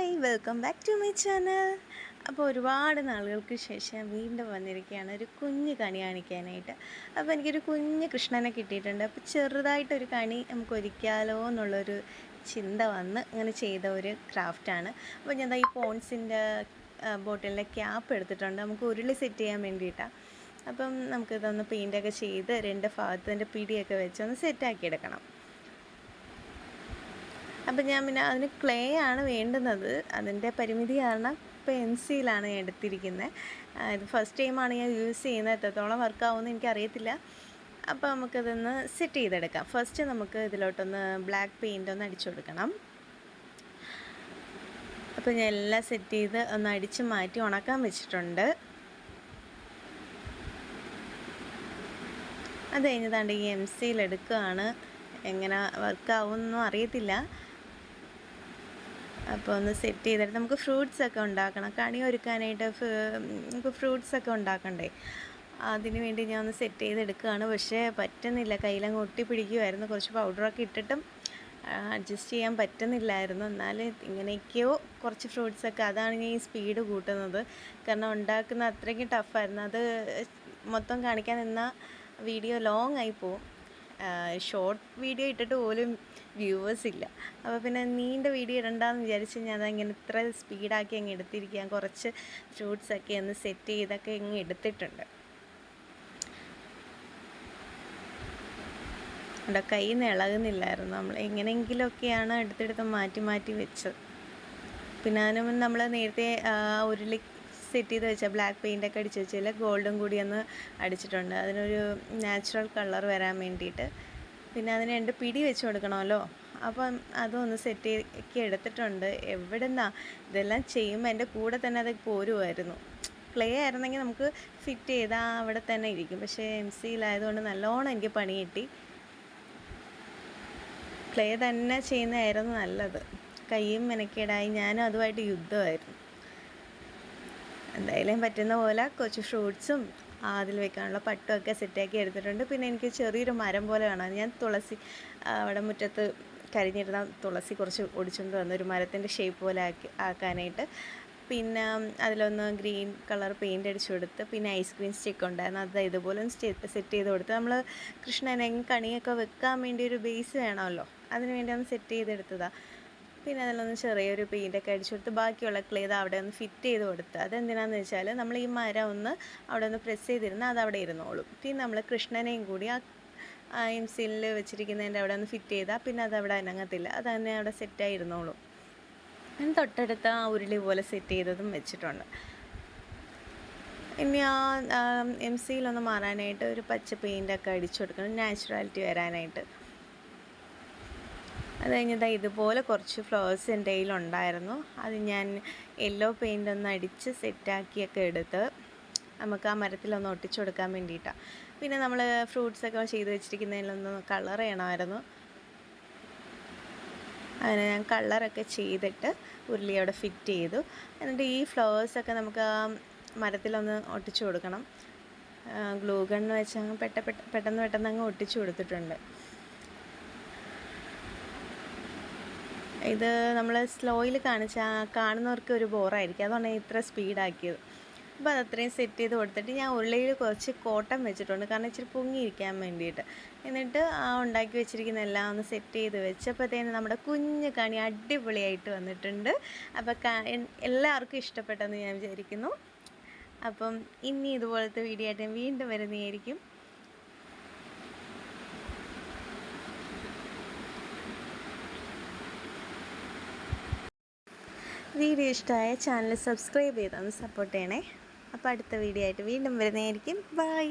Hi welcome back to my channel അപ്പോൾ ഒരുപാട് നാളുകൾക്ക് ശേഷം വീണ്ടും വന്നിരിക്കുകയാണ്. ഒരു കുഞ്ഞ് കണി കാണിക്കാനായിട്ട്. അപ്പോൾ എനിക്കൊരു കുഞ്ഞ് കൃഷ്ണനെ കിട്ടിയിട്ടുണ്ട്. അപ്പോൾ ചെറുതായിട്ടൊരു കണി നമുക്ക് ഒരിക്കാലോ എന്നുള്ളൊരു ചിന്ത വന്ന് അങ്ങനെ ചെയ്ത ഒരു ക്രാഫ്റ്റാണ് അപ്പോൾ ഞാൻ ഈ പോൺസിന്റെ ബോട്ടിലിന്റെ ക്യാപ്പ് എടുത്തിട്ടുണ്ട്. നമുക്ക് ഉരുളി സെറ്റ് ചെയ്യാൻ വേണ്ടിയിട്ടാണ് അപ്പം നമുക്കിതൊന്ന് പെയിന്റൊക്കെ ചെയ്ത് രണ്ട് ഭാഗത്തിന്റെ പിടിയൊക്കെ വെച്ച് ഒന്ന് സെറ്റാക്കി എടുക്കണം. അപ്പം ഞാൻ പിന്നെ അതിന് ക്ലേ ആണ് വേണ്ടുന്നത്. അതിന്റെ പരിമിതി കാരണം പെൻസിലാണ് ഞാൻ എടുത്തിരിക്കുന്നത് ഇത് ഫസ്റ്റ് ടൈമാണ് ഞാൻ യൂസ് ചെയ്യുന്നത് എത്രത്തോളം വർക്കാവുമെന്ന് എനിക്കറിയത്തില്ല. അപ്പോൾ നമുക്കതൊന്ന് സെറ്റ് ചെയ്തെടുക്കാം. ഫസ്റ്റ് നമുക്ക് ഇതിലോട്ടൊന്ന് ബ്ലാക്ക് പെയിന്റ് ഒന്ന് അടിച്ചു കൊടുക്കണം. അപ്പോൾ ഞാൻ എല്ലാം സെറ്റ് ചെയ്ത് ഒന്ന് അടിച്ച് മാറ്റി ഉണക്കാൻ വെച്ചിട്ടുണ്ട്. അത് കഴിഞ്ഞതാണ്ട് ഈ എം സിയിൽ എടുക്കുകയാണ് എങ്ങനെ വർക്കാവുമെന്നൊന്നും അറിയത്തില്ല. അപ്പോൾ ഒന്ന് സെറ്റ് ചെയ്തിട്ട് നമുക്ക് ഫ്രൂട്ട്സ് ഒക്കെ ഉണ്ടാക്കണം. കണി ഒരുക്കാനായിട്ട് നമുക്ക് ഫ്രൂട്ട്സ് ഒക്കെ ഉണ്ടാക്കണ്ടേ? അതിന് വേണ്ടി ഞാൻ ഒന്ന് സെറ്റ് ചെയ്തെടുക്കുകയാണ്. പക്ഷേ പറ്റുന്നില്ല. കയ്യിലങ്ങ് ഒട്ടി പിടിക്കുമായിരുന്നു കുറച്ച് പൗഡറൊക്കെ ഇട്ടിട്ടും അഡ്ജസ്റ്റ് ചെയ്യാൻ പറ്റുന്നില്ലായിരുന്നു. എന്നാൽ ഇങ്ങനെയൊക്കെയോ കുറച്ച് ഫ്രൂട്ട്സൊക്കെ അതാണ് ഞാൻ ഈ സ്പീഡ് കൂട്ടുന്നത്. കാരണം ഉണ്ടാക്കുന്ന അത്രയ്ക്ക് ടഫായിരുന്നു അത് മൊത്തം കാണിക്കാൻ നിന്ന വീഡിയോ ലോങ് ആയി പോവും. ഷോർട്ട് വീഡിയോ ഇട്ടിട്ട് പോലും വ്യൂവേഴ്സ് ഇല്ല. അപ്പോൾ പിന്നെ നീണ്ട വീഡിയോ ഇടണ്ടെന്ന് വിചാരിച്ച് ഞാൻ അതങ്ങനെ ഇത്ര സ്പീഡാക്കി അങ്ങ് എടുത്തിരിക്കാൻ കുറച്ച് ഫ്രൂട്ട്സൊക്കെ ഒന്ന് സെറ്റ് ചെയ്തൊക്കെ ഇങ്ങ് എടുത്തിട്ടുണ്ട്. അവിടെ കയ്യിൽ നിന്ന് ഇളകുന്നില്ലായിരുന്നു. നമ്മൾ എങ്ങനെയെങ്കിലുമൊക്കെയാണ് എടുത്തെടുത്ത് മാറ്റി മാറ്റി വെച്ചത്. പിന്നെ അതിന് നമ്മൾ നേരത്തെ ഉരുളി സെറ്റ് ചെയ്ത് വെച്ച ബ്ലാക്ക് പെയിന്റൊക്കെ അടിച്ച് വെച്ചാൽ ഗോൾഡും കൂടി ഒന്ന് അടിച്ചിട്ടുണ്ട്. അതിനൊരു നാച്ചുറൽ കളർ വരാൻ വേണ്ടിയിട്ട്. പിന്നെ അതിന് രണ്ട് പിടി വെച്ച് കൊടുക്കണമല്ലോ. അപ്പം അതൊന്ന് സെറ്റ് ചെയ്തൊക്കെ എടുത്തിട്ടുണ്ട്. എവിടെ നിന്നാ ഇതെല്ലാം ചെയ്യുമ്പോൾ എന്റെ കൂടെ തന്നെ അത് പോരുമായിരുന്നു ക്ലേ ആയിരുന്നെങ്കിൽ നമുക്ക് ഫിറ്റ് ചെയ്താൽ അവിടെ തന്നെ ഇരിക്കും. പക്ഷേ എം സിയിലായതുകൊണ്ട് നല്ലോണം എനിക്ക് പണി കിട്ടി. ക്ലേ തന്നെ ചെയ്യുന്നതായിരുന്നു നല്ലത്. കൈയും മെനക്കേടായി. ഞാനും അതുമായിട്ട് യുദ്ധമായിരുന്നു. എന്തായാലും പറ്റുന്ന പോലെ കുറച്ച് ഫ്രൂട്ട്സും അതിൽ വെക്കാനുള്ള പട്ടുമൊക്കെ സെറ്റാക്കി എടുത്തിട്ടുണ്ട്. പിന്നെ എനിക്ക് ചെറിയൊരു മരം പോലെ കാണാം. ഞാൻ തുളസി അവിടെ മുറ്റത്ത് കരിഞ്ഞിരുന്ന തുളസി കുറച്ച് ഒടിച്ചുകൊണ്ട് വന്നു. ഒരു മരത്തിന്റെ ഷേപ്പ് പോലെ ആക്കി ആക്കാനായിട്ട്. പിന്നെ അതിലൊന്ന് ഗ്രീൻ കളർ പെയിന്റ് അടിച്ചു കൊടുത്ത് പിന്നെ ഐസ്ക്രീം സ്റ്റിക്ക് ഉണ്ടായിരുന്നു. അത് ഇതുപോലെ സെറ്റ് ചെയ്ത് കൊടുത്ത് നമ്മൾ കൃഷ്ണനെ കണിയൊക്കെ വെക്കാൻ വേണ്ടി ഒരു ബേസ് വേണമല്ലോ. അതിന് വേണ്ടി ഒന്ന് സെറ്റ് ചെയ്തെടുത്തതാണ് പിന്നെ അതിലൊന്ന് ചെറിയൊരു പെയിന്റൊക്കെ അടിച്ചു കൊടുത്ത് ബാക്കിയുള്ള ക്ലേ ഇത് അവിടെ ഒന്ന് ഫിറ്റ് ചെയ്ത് കൊടുത്ത്. അതെന്തിനാന്ന് വെച്ചാൽ നമ്മൾ ഈ മരം ഒന്ന് അവിടെ ഒന്ന് പ്രസ് ചെയ്തിരുന്ന് അത് അവിടെ ഇരുന്നോളും. പിന്നെ നമ്മൾ കൃഷ്ണനെയും കൂടി ആ എം സിയിൽ വെച്ചിരിക്കുന്നതിന്റെ അവിടെ ഒന്ന് ഫിറ്റ് ചെയ്താൽ പിന്നെ അത് അവിടെ അനങ്ങത്തില്ല. അത് തന്നെ അവിടെ സെറ്റായി ഇരുന്നോളും. ഞാൻ തൊട്ടടുത്ത ആ ഉരുളി പോലെ സെറ്റ് ചെയ്തതും വെച്ചിട്ടുണ്ട്. ഇനി ആ എം സിയിലൊന്ന് മാറാനായിട്ട് ഒരു പച്ച പെയിന്റൊക്കെ അടിച്ചു കൊടുക്കണം. നാച്ചുറാലിറ്റി വരാനായിട്ട്. അത് കഴിഞ്ഞത് ഇതുപോലെ കുറച്ച് ഫ്ലവേഴ്സ് എന്റെ കയ്യിലുണ്ടായിരുന്നു. അത് ഞാൻ യെല്ലോ പെയിന്റ് ഒന്ന് അടിച്ച് സെറ്റാക്കിയൊക്കെ എടുത്ത് നമുക്ക് ആ മരത്തിലൊന്ന് ഒട്ടിച്ചു കൊടുക്കാൻ വേണ്ടിയിട്ടാണ് പിന്നെ നമ്മൾ ഫ്രൂട്ട്സൊക്കെ ചെയ്ത് വെച്ചിരിക്കുന്നതിലൊന്ന് കളർ ചെയ്യണമായിരുന്നു. അങ്ങനെ ഞാൻ കളറൊക്കെ ചെയ്തിട്ട് ഉരുളി അവിടെ ഫിറ്റ് ചെയ്തു. എന്നിട്ട് ഈ ഫ്ലവേഴ്സൊക്കെ നമുക്ക് ആ മരത്തിലൊന്ന് ഒട്ടിച്ചു കൊടുക്കണം. ഗ്ലൂ ഗണ്ണ് വെച്ച് അങ്ങ് പെട്ട പെട്ടെന്ന് പെട്ടെന്ന് അങ്ങ് ഒട്ടിച്ചു കൊടുത്തിട്ടുണ്ട്. ഇത് നമ്മൾ സ്ലോയിൽ കാണിച്ചാൽ കാണുന്നവർക്ക് ഒരു ബോറായിരിക്കും അതുകൊണ്ടാണ് ഇത്ര സ്പീഡാക്കിയത് അപ്പോൾ അതത്രയും സെറ്റ് ചെയ്ത് കൊടുത്തിട്ട് ഞാൻ ഉള്ളിയിൽ കുറച്ച് കോട്ടൺ വെച്ചിട്ടുണ്ട്. കാരണം ഇച്ചിരി പൊങ്ങിയിരിക്കാൻ വേണ്ടിയിട്ട്. എന്നിട്ട് ആ ഉണ്ടാക്കി വെച്ചിരിക്കുന്ന എല്ലാം ഒന്ന് സെറ്റ് ചെയ്ത് വെച്ചപ്പോഴത്തേന് നമ്മുടെ കുഞ്ഞു കണി അടിപൊളിയായിട്ട് വന്നിട്ടുണ്ട്. അപ്പോൾ എല്ലാവർക്കും ഇഷ്ടപ്പെട്ടെന്ന് ഞാൻ വിചാരിക്കുന്നു. അപ്പം ഇനി ഇതുപോലത്തെ വീഡിയോ ആയിട്ട് വീണ്ടും വരുന്നതായിരിക്കും. വീഡിയോ ഇഷ്ടമായ ചാനൽ സബ്സ്ക്രൈബ് ചെയ്തൊന്ന് സപ്പോർട്ട് ചെയ്യണേ. അപ്പോൾ അടുത്ത വീഡിയോ ആയിട്ട് വീണ്ടും വരുന്നതായിരിക്കും. ബൈ